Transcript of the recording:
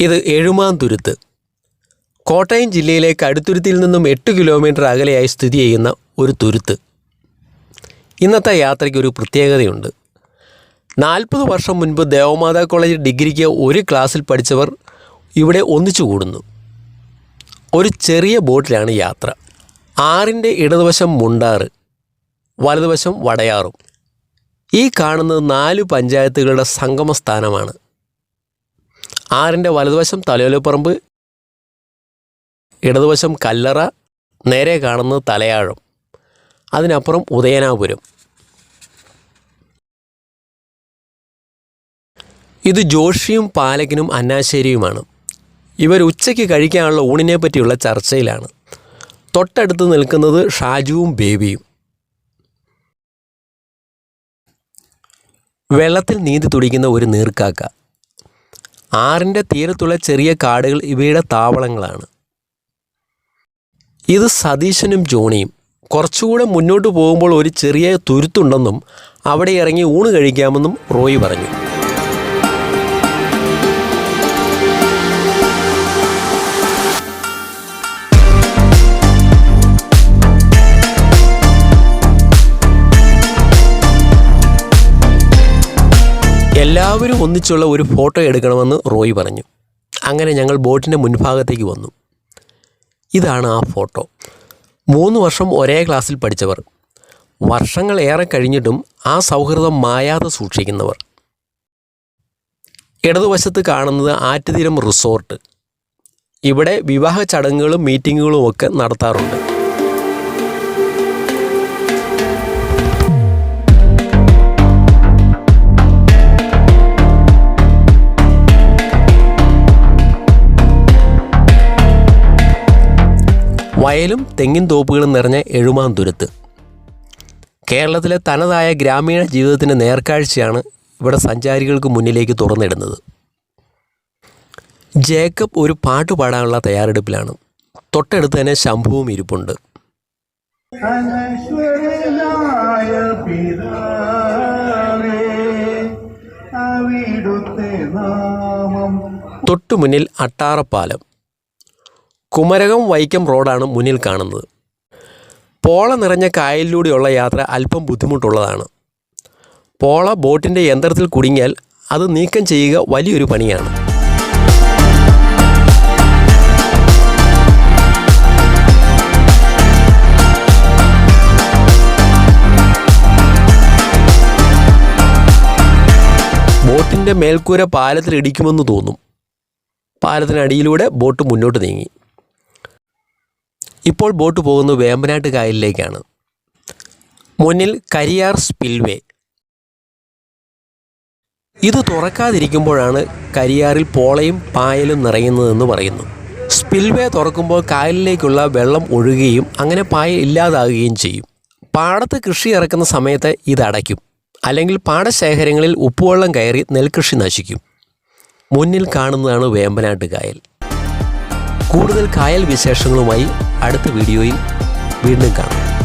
ഇത് എഴുമാന്തുരുത്ത് കോട്ടയം ജില്ലയിലെ കടുത്തുരുത്തിയിൽ നിന്നും എട്ട് കിലോമീറ്റർ അകലെയായി സ്ഥിതി ചെയ്യുന്ന ഒരു തുരുത്ത്. ഇന്നത്തെ യാത്രയ്ക്ക് ഒരു പ്രത്യേകതയുണ്ട്. നാൽപ്പത് വർഷം മുൻപ് ദേവമാതാ കോളേജ് ഡിഗ്രിക്ക് ഒരു ക്ലാസ്സിൽ പഠിച്ചവർ ഇവിടെ ഒന്നിച്ചു കൂടുന്നു. ഒരു ചെറിയ ബോട്ടിലാണ് യാത്ര. ആറിന്റെ ഇടതുവശം മുണ്ടാറ് വലതുവശം വടയാറും. ഈ കാണുന്നത് നാല് പഞ്ചായത്തുകളുടെ സംഗമ സ്ഥാനമാണ് ആറിന്റെ വലതുവശം തലയോലപ്പറമ്പ് ഇടതുവശം കല്ലറ നേരെ കാണുന്നത് തലയാഴം. അതിനപ്പുറം ഉദയനാപുരം. ഇത് ജോഷിയും പാലക്കിനും അന്നാശ്ശേരിയുമാണ്. ഇവർ ഉച്ചയ്ക്ക് കഴിക്കാനുള്ള ഊണിനെ പറ്റിയുള്ള ചർച്ചയിലാണ്. തൊട്ടടുത്ത് നിൽക്കുന്നത് ഷാജുവും ബേബിയും. വെള്ളത്തിൽ നീന്തി തുടിക്കുന്ന ഒരു നീർക്കാക്ക. ആറിന്റെ തീരത്തുള്ള ചെറിയ കാടുകൾ ഇവയുടെ താവളങ്ങളാണ്. ഇത് സതീശനും ജോണിയും. കുറച്ചുകൂടെ മുന്നോട്ട് പോകുമ്പോൾ ഒരു ചെറിയ തുരുത്തുണ്ടെന്നും അവിടെ ഇറങ്ങി ഊണ് കഴിക്കാമെന്നും റോയി പറഞ്ഞു. എല്ലാവരും ഒന്നിച്ചുള്ള ഒരു ഫോട്ടോ എടുക്കണമെന്ന് റോയ് പറഞ്ഞു. അങ്ങനെ ഞങ്ങൾ ബോട്ടിന്റെ മുൻഭാഗത്തേക്ക് വന്നു. ഇതാണ് ആ ഫോട്ടോ. മൂന്ന് വർഷം ഒരേ ക്ലാസ്സിൽ പഠിച്ചവർ. വർഷങ്ങൾ ഏറെ കഴിഞ്ഞിട്ടും ആ സൗഹൃദം മായാതെ സൂക്ഷിക്കുന്നവർ. ഇടതുവശത്ത് കാണുന്നത് ആറ്റുതീരം റിസോർട്ട്. ഇവിടെ വിവാഹ ചടങ്ങുകളും മീറ്റിങ്ങുകളും ഒക്കെ നടത്താറുണ്ട്. വയലും തെങ്ങിൻ തോപ്പുകളും നിറഞ്ഞ എഴുമാന്തുരുത്ത് കേരളത്തിലെ തനതായ ഗ്രാമീണ ജീവിതത്തിന്റെ നേർക്കാഴ്ചയാണ് ഇവിടെ സഞ്ചാരികൾക്ക് മുന്നിലേക്ക് തുറന്നിടുന്നത്. ജേക്കബ് ഒരു പാട്ട് പാടാനുള്ള തയ്യാറെടുപ്പിലാണ്. തൊട്ടടുത്ത് തന്നെ ശംഭുവും ഇരിപ്പുണ്ട്. തൊട്ടു മുന്നിൽ അട്ടാറപ്പാലം. കുമരകം വൈക്കം റോഡാണ് മുന്നിൽ കാണുന്നത്. പോള നിറഞ്ഞ കായലിലൂടെയുള്ള യാത്ര അല്പം ബുദ്ധിമുട്ടുള്ളതാണ്. പോള ബോട്ടിന്റെ യന്ത്രത്തിൽ കുടുങ്ങിയാൽ അത് നീക്കം ചെയ്യുക വലിയൊരു പണിയാണ്. ബോട്ടിന്റെ മേൽക്കൂര പാലത്തിൽ ഇടിക്കുമെന്ന് തോന്നും. പാലത്തിനടിയിലൂടെ ബോട്ട് മുന്നോട്ട് നീങ്ങി. ഇപ്പോൾ ബോട്ട് പോകുന്നത് വേമ്പനാട്ട് കായലിലേക്കാണ്. മുന്നിൽ കരിയാർ സ്പിൽവേ. ഇത് തുറക്കാതിരിക്കുമ്പോഴാണ് കരിയാറിൽ പോളയും പായലും നിറയുന്നതെന്ന് പറയുന്നു. സ്പിൽവേ തുറക്കുമ്പോൾ കായലിലേക്കുള്ള വെള്ളം ഒഴുകുകയും അങ്ങനെ പായ ഇല്ലാതാകുകയും ചെയ്യും. പാടത്ത് കൃഷി ഇറക്കുന്ന സമയത്ത് ഇത് അടയ്ക്കും. അല്ലെങ്കിൽ പാടശേഖരങ്ങളിൽ ഉപ്പുവെള്ളം കയറി നെൽകൃഷി നശിക്കും. മുന്നിൽ കാണുന്നതാണ് വേമ്പനാട്ട് കായൽ. കൂടുതൽ കായൽ വിശേഷങ്ങളുമായി അടുത്ത വീഡിയോയിൽ വീണ്ടും കാണാം.